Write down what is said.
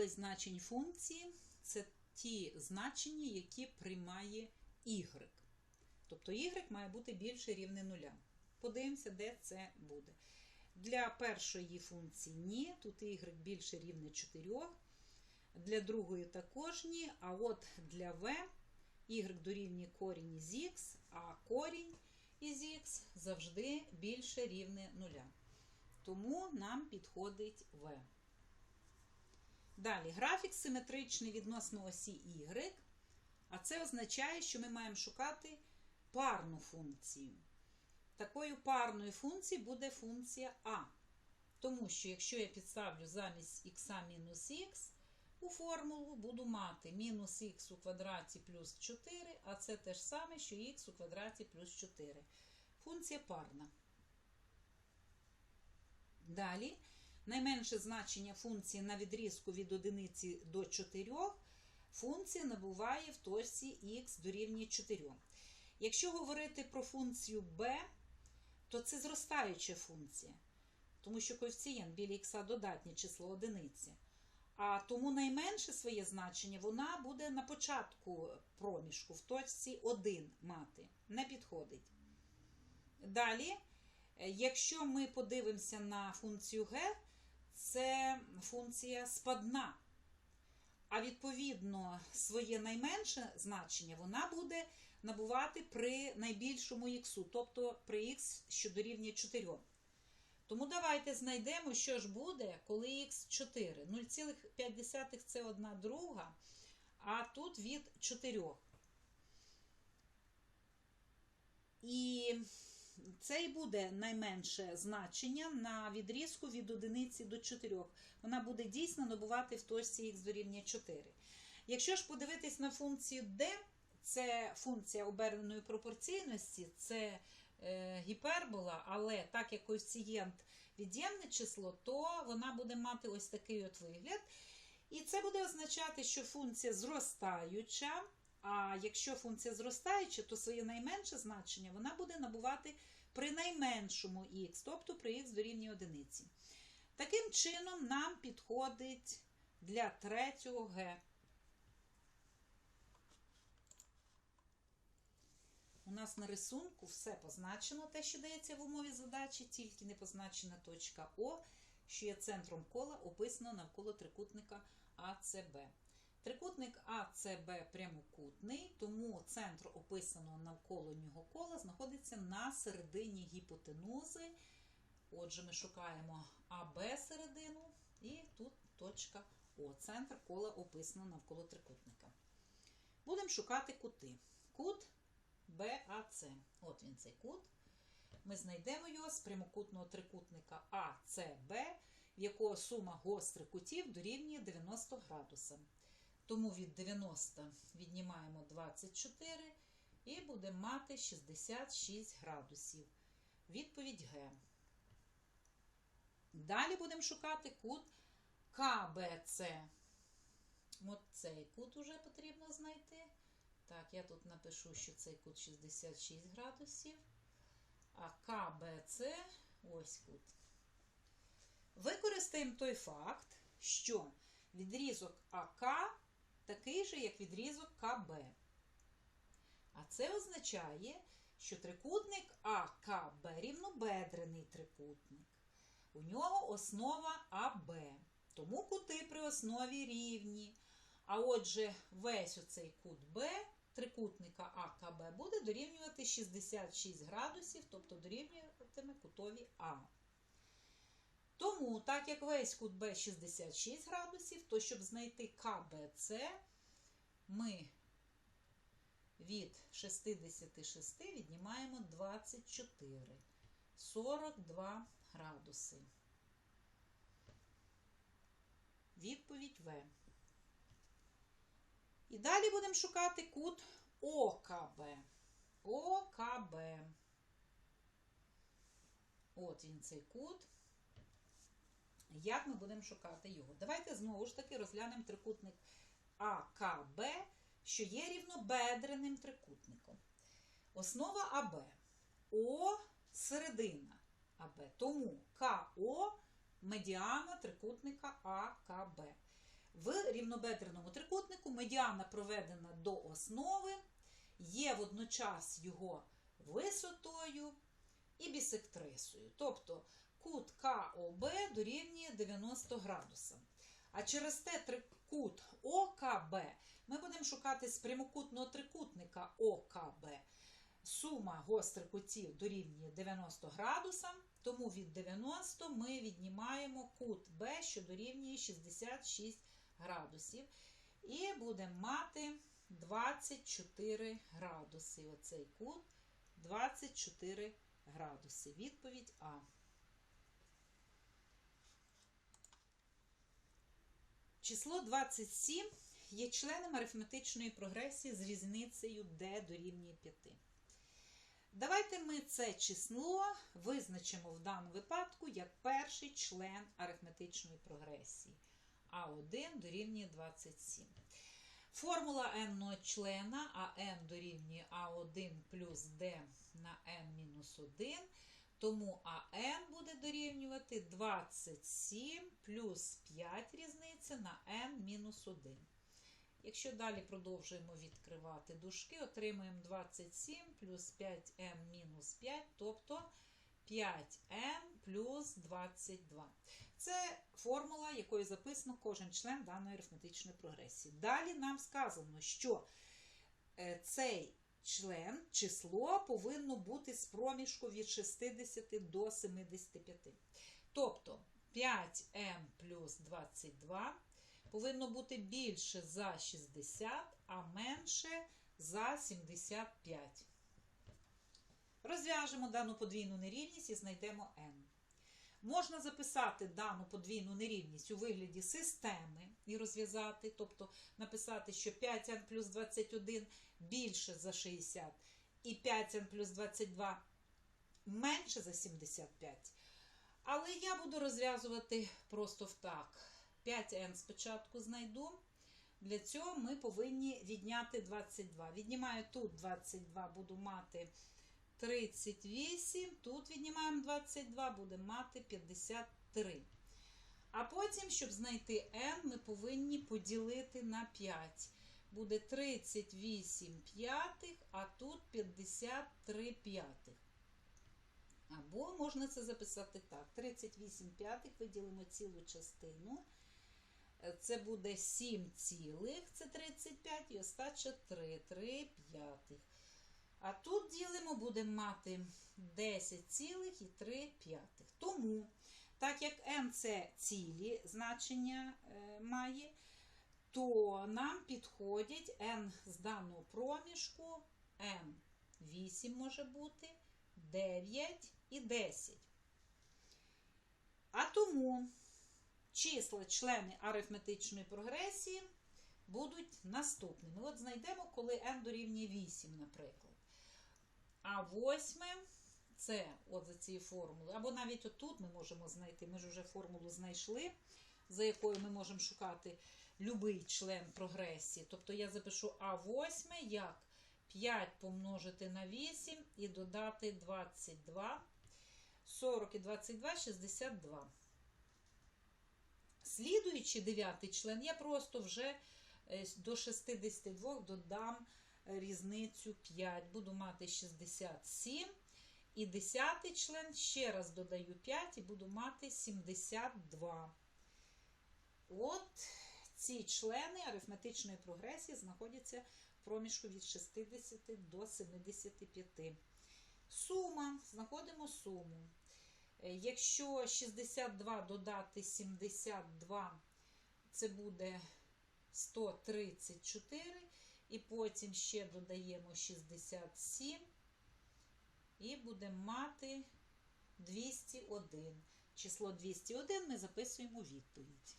область значень функції це ті значення, які приймає y. Тобто y має бути більше рівне нуля. Подивимося, де це буде. Для першої функції ні, тут y більше рівне 4. Для другої також ні. А от для v y дорівнює корінь із x, а корінь із x завжди більше рівне нуля. Тому нам підходить v. Далі, графік симетричний відносно осі y, а це означає, що ми маємо шукати парну функцію. Такою парною функцією буде функція а. Тому що, якщо я підставлю замість х мінус х у формулу, буду мати мінус х у квадраті плюс 4, а це те ж саме, що х у квадраті плюс 4. Функція парна. Далі, найменше значення функції на відрізку від 1 до 4, функція набуває в точці х дорівнює 4. Якщо говорити про функцію b, то це зростаюча функція, тому що коефіцієнт біля х додатнє число одиниці. А тому найменше своє значення вона буде на початку проміжку, в точці 1 мати. Не підходить. Далі, якщо ми подивимося на функцію g, це функція спадна. А відповідно, своє найменше значення вона буде набувати при найбільшому х, тобто при х, що дорівнює 4. Тому давайте знайдемо, що ж буде, коли х 4. 0,5 це 1 друга, а тут від 4. І це і буде найменше значення на відрізку від 1 до 4. Вона буде дійсно набувати в точці х дорівнює 4. Якщо ж подивитись на функцію d, це функція оберненої пропорційності, це е, гіпербола, але так як коефіцієнт від'ємне число, то вона буде мати ось такий от вигляд. І це буде означати, що функція зростаюча. А якщо функція зростаюча, то своє найменше значення вона буде набувати при найменшому х, тобто при х дорівнює одиниці. Таким чином, нам підходить для третього г. У нас на рисунку все позначено, те, що дається в умові задачі, тільки не позначена точка О, що є центром кола, описано навколо трикутника АЦБ. Трикутник АЦБ прямокутний, тому центр описаного навколо нього кола знаходиться на середині гіпотенузи. Отже, ми шукаємо АБ середину і тут точка О. Центр кола описано навколо трикутника. Будемо шукати кути. Кут БАЦ. От він цей кут. Ми знайдемо його з прямокутного трикутника АЦБ, в якого сума гострих кутів дорівнює 90 градусам. Тому від 90 віднімаємо 24 і будемо мати 66 градусів. Відповідь Г. Далі будемо шукати кут КБЦ. От цей кут уже потрібно знайти. Так, я тут напишу, що цей кут 66 градусів. А КБЦ ось кут. Використаємо той факт, що відрізок АК такий же, як відрізок КБ. А це означає, що трикутник АКБ рівнобедрений трикутник. У нього основа АБ. Тому кути при основі рівні. А отже, весь оцей кут Б трикутника АКБ буде дорівнювати 66 градусів, тобто дорівнюватиме кутові А. Тому, так як весь кут Б 66 градусів, то щоб знайти КБЦ, ми від 66 віднімаємо 24, 42 градуси. Відповідь В. І далі будемо шукати кут ОКБ. ОКБ. От він цей кут. Як ми будемо шукати його? Давайте знову ж таки розглянемо трикутник АКБ, що є рівнобедреним трикутником. Основа АБ. О середина АБ. Тому КО медіана трикутника АКБ. В рівнобедреному трикутнику медіана проведена до основи, є водночас його висотою і бісектрисою. Тобто кут КОБ дорівнює 90 градусам. А через те трикут ОКБ ми будемо шукати з прямокутного трикутника ОКБ. Сума гострих кутів дорівнює 90 градусам, тому від 90 ми віднімаємо кут Б, що дорівнює 66 градусів. І будемо мати 24 градуси. Оцей кут 24 градуси. Відповідь А. Число 27 є членом арифметичної прогресії з різницею d дорівнює 5. Давайте ми це число визначимо в даному випадку як перший член арифметичної прогресії. А1 дорівнює 27. Формула n члена, а n дорівнює А1 плюс d на n-1, тому АН буде дорівнювати 27 плюс 5 різниця на n-1. Якщо далі продовжуємо відкривати дужки, отримуємо 27 плюс 5m мінус 5, тобто 5m плюс 22. Це формула, якою записано кожен член даної арифметичної прогресії. Далі нам сказано, що е, цей член, число повинно бути з проміжку від 60 до 75. Тобто 5m плюс 22 повинно бути більше за 60, а менше за 75. Розв'яжемо дану подвійну нерівність і знайдемо n. Можна записати дану подвійну нерівність у вигляді системи і розв'язати, тобто написати, що 5n плюс 21 більше за 60 і 5n плюс 22 менше за 75. Але я буду розв'язувати просто так. 5n спочатку знайду. Для цього ми повинні відняти 22. Віднімаю тут 22, буду мати 38, тут віднімаємо 22, будемо мати 53. А потім, щоб знайти n, ми повинні поділити на 5. Буде 38 п'ятих, а тут 53 п'ятих. Або можна це записати так: 38 п'ятих виділимо цілу частину. Це буде 7 цілих, це 35, і остача 3, 3 п'ятих. А тут ділимо, будемо мати 10 цілих і 3 п'ятих. Тому, так як n це цілі значення е, має, то нам підходять n з даного проміжку, n 8 може бути, 9 і 10. А тому числа члени арифметичної прогресії будуть наступними. От знайдемо, коли n дорівнює 8, наприклад. А восьме це от за цією формулою, або навіть отут ми можемо знайти. Ми ж вже формулу знайшли, за якою ми можемо шукати будь-який член прогресії. Тобто я запишу А8 як 5 помножити на 8 і додати 22. 40 і 22 62. Слідуючий дев'ятий член, я просто вже е, до 62 додам різницю 5. Буду мати 67. І десятий член ще раз додаю 5 і буду мати 72. От ці члени арифметичної прогресії знаходяться в проміжку від 60 до 75. Сума, знаходимо суму. Е, Якщо 62 додати 72, це буде 134. І потім ще додаємо 67 і будемо мати 201. Число 201 ми записуємо відповідь.